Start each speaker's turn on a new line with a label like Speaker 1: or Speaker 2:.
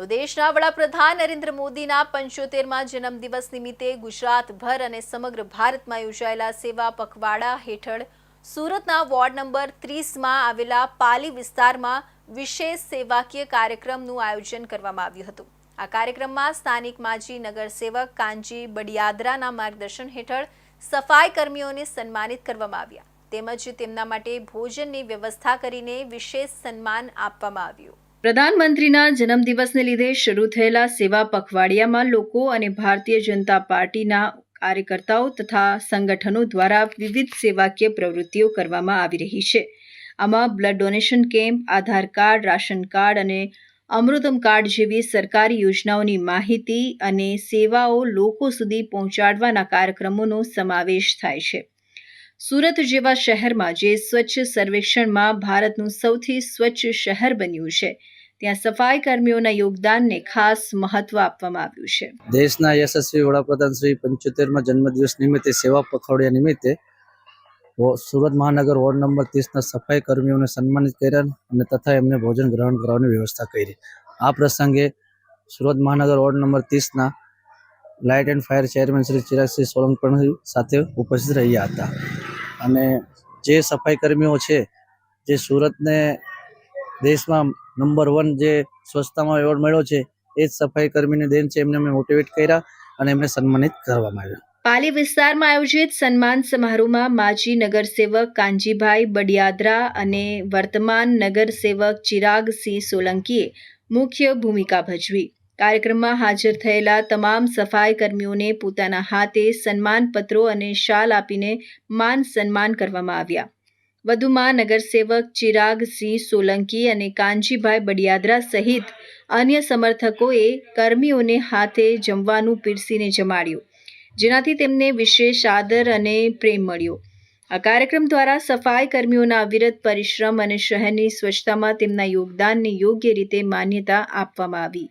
Speaker 1: તો દેશના વડાપ્રધાન નરેન્દ્ર મોદીના પંચોતેરમાં જન્મદિવસ નિમિત્તે ગુજરાતભર અને સમગ્ર ભારતમાં યોજાયેલા સેવા પખવાડા હેઠળ સુરતના વોર્ડ નંબર ત્રીસમાં આવેલા પાલી વિસ્તારમાં વિશેષ સેવાકીય કાર્યક્રમનું આયોજન કરવામાં આવ્યું હતું. આ કાર્યક્રમમાં સ્થાનિક માજી નગરસેવક કાંજી બડિયાદરાના માર્ગદર્શન હેઠળ સફાઈ કર્મીઓને સન્માનિત કરવામાં આવ્યા. તેમજ તેમના માટે ભોજનની વ્યવસ્થા કરીને વિશેષ સન્માન આપવામાં આવ્યું. પ્રધાનમંત્રીના જન્મદિવસને લીધે શરૂ થયેલા સેવા પખવાડિયામાં લોકો અને ભારતીય જનતા પાર્ટીના કાર્યકર્તાઓ તથા સંગઠનો દ્વારા વિવિધ સેવાકીય પ્રવૃત્તિઓ કરવામાં આવી રહી છે. આમાં blood donation camp, Aadhaar card, ration card અને અમૃતમ કાર્ડ જેવી સરકારી યોજનાઓની માહિતી અને સેવાઓ લોકો સુધી પહોંચાડવાના કાર્યક્રમોનો સમાવેશ થાય છે. સુરત જેવા શહેરમાં જે સ્વચ્છ સર્વેક્ષણમાં ભારતનું સૌથી સ્વચ્છ શહેર બન્યું છે ત્યાં સફાઈ કર્મીઓના યોગદાનને ખાસ મહત્વ આપવામાં આવ્યું છે.
Speaker 2: દેશના યશસ્વી વડાપ્રધાન શ્રી પંચોતેરમાં જન્મદિવસ નિમિત્તે સેવા પખવાડિયા નિમિત્તે સુરત મહાનગર વોર્ડ નંબર ત્રીસના સફાઈ કર્મીઓને સન્માનિત કર્યા અને તથા એમને ભોજન ગ્રહણ કરવાની વ્યવસ્થા કરી. આ પ્રસંગે સુરત મહાનગર ward number ત્રીસના light and fire chairman Shri Chiragsinh Solanki પણ સાથે ઉપસ્થિત રહ્યા હતા. અને જે સફાઈ કર્મીઓ છે, જે સુરતને દેશમાં નંબર વન જે સ્વચ્છતામાં એવોર્ડ મળ્યો છે, એ જ સફાઈ કર્મીની દેન છે, એમને અમે મોટિવેટ કર્યા અને એમને સન્માનિત કરવામાં આવ્યા.
Speaker 1: પાલી વિસ્તારમાં આયોજિત સન્માન સમારોહમાં માજી નગરસેવક કાંજીભાઈ બડિયાદરા અને વર્તમાન નગરસેવક ચિરાગસિંહ સોલંકીએ મુખ્ય ભૂમિકા ભજવી. કાર્યક્રમમાં હાજર થયેલા તમામ સફાઈ કર્મીઓને પોતાના હાથે સન્માનપત્રો અને શાલ આપીને માન સન્માન કરવામાં આવ્યા. વધુમાં નગરસેવક ચિરાગસિંહ સોલંકી અને કાનજીભાઈ બડિયાદરા સહિત અન્ય સમર્થકોએ કર્મીઓને હાથે જમવાનું પીરસીને જમાડ્યું, જેનાથી તેમને વિશેષ આદર અને પ્રેમ મળ્યો. આ કાર્યક્રમ દ્વારા સફાઈ કર્મીઓના અવિરત પરિશ્રમ અને શહેરની સ્વચ્છતામાં તેમના યોગદાનને યોગ્ય રીતે માન્યતા આપવામાં આવી.